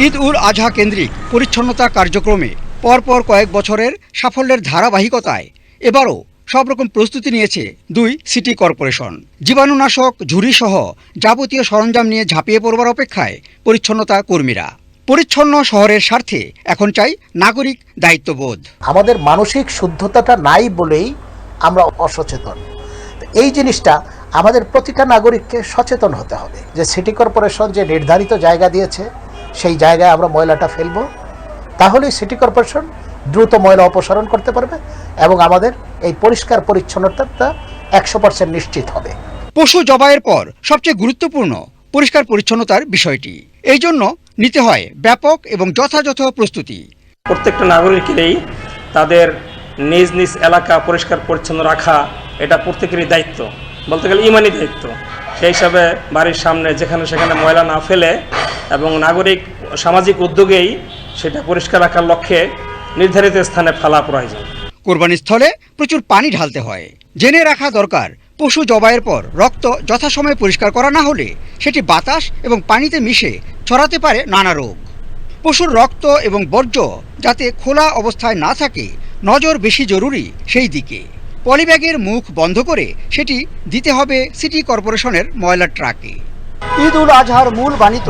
ঈদ উল আজহা কেন্দ্রিক পরিচ্ছন্নতা কার্যক্রমে পরপর কয়েক বছরের সাফল্যের ধারাবাহিকতায় এবারও সব রকম প্রস্তুতি নিয়েছে দুই সিটি কর্পোরেশন। জীবাণুনাশক ঝুড়ি সহ যাবতীয় সরঞ্জাম নিয়ে ঝাঁপিয়ে পড়বার অপেক্ষায় পরিচ্ছন্নতা কর্মীরা। পরিচ্ছন্ন শহরের স্বার্থে এখন চাই নাগরিক দায়িত্ববোধ। আমাদের মানসিক শুদ্ধতাটা নাই বলেই আমরা অসচেতন। এই জিনিসটা আমাদের প্রতিটা নাগরিককে সচেতন হতে হবে। যে সিটি কর্পোরেশন যে নির্ধারিত জায়গা দিয়েছে সেই জায়গায় আমরা ময়লাটা ফেলব। তাহলেই সিটি কর্পোরেশন দ্রুত ময়লা অপসারণ করতে পারবে এবং আমাদের এই পরিষ্কার পরিচ্ছন্নতাটা একশো পার্সেন্ট নিশ্চিত হবে। পশু জবাইয়ের পর সবচেয়ে গুরুত্বপূর্ণ পরিষ্কার পরিচ্ছন্নতার বিষয়টি। এই জন্য নিতে হয় ব্যাপক এবং যথাযথ প্রস্তুতি। প্রত্যেকটা নাগরিকেরই তাদের নিজ নিজ এলাকা পরিষ্কার পরিচ্ছন্ন রাখা এটা প্রত্যেকেরই দায়িত্ব। বলতে গেলে ইমানি দায়িত্ব। সেই হিসাবে বাড়ির সামনে যেখানে সেখানে ময়লা না ফেলে এবং নাগরিক সামাজিক উদ্যোগেই সেটা পরিষ্কার রাখার লক্ষ্যে নির্ধারিত স্থানে ফেলা প্রয়োজন কোরবানিস্থলে প্রচুর পানি ঢালতে হয়। জেনে রাখা দরকার, পশু জবাইয়ের পর রক্ত যথাসময়ে পরিষ্কার করা না হলে সেটি বাতাস এবং পানিতে মিশে ছড়াতে পারে নানা রোগ। পশুর রক্ত এবং বর্জ্য যাতে খোলা অবস্থায় না থাকে, নজর বেশি জরুরি সেই দিকে। পলিব্যাগের মুখ বন্ধ করে সেটি দিতে হবে সিটি কর্পোরেশনের ময়লার ট্রাকে। ঈদ উল আজহার মূল বাণিত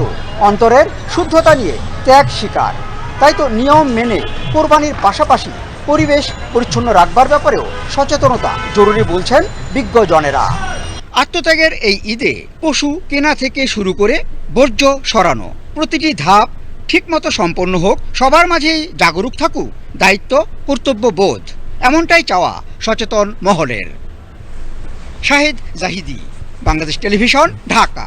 অন্তরের শুদ্ধতা নিয়ে ত্যাগ স্বীকার। তাই তো নিয়ম মেনে কোরবানির পাশাপাশি পরিবেশ পরিচ্ছন্ন রাখবার ব্যাপারেও সচেতনতা জরুরি বলছেন বিজ্ঞজনেরা। আত্মত্যাগের এই ঈদে পশু কেনা থেকে শুরু করে বর্জ্য সরানো, প্রতিটি ধাপ ঠিকমতো সম্পন্ন হোক, সবার মাঝেই জাগরুক থাকুক দায়িত্ব, কর্তব্য বোধ, এমনটাই চাওয়া সচেতন মহলের। শাহিদ জাহিদি, বাংলাদেশ টেলিভিশন, ঢাকা।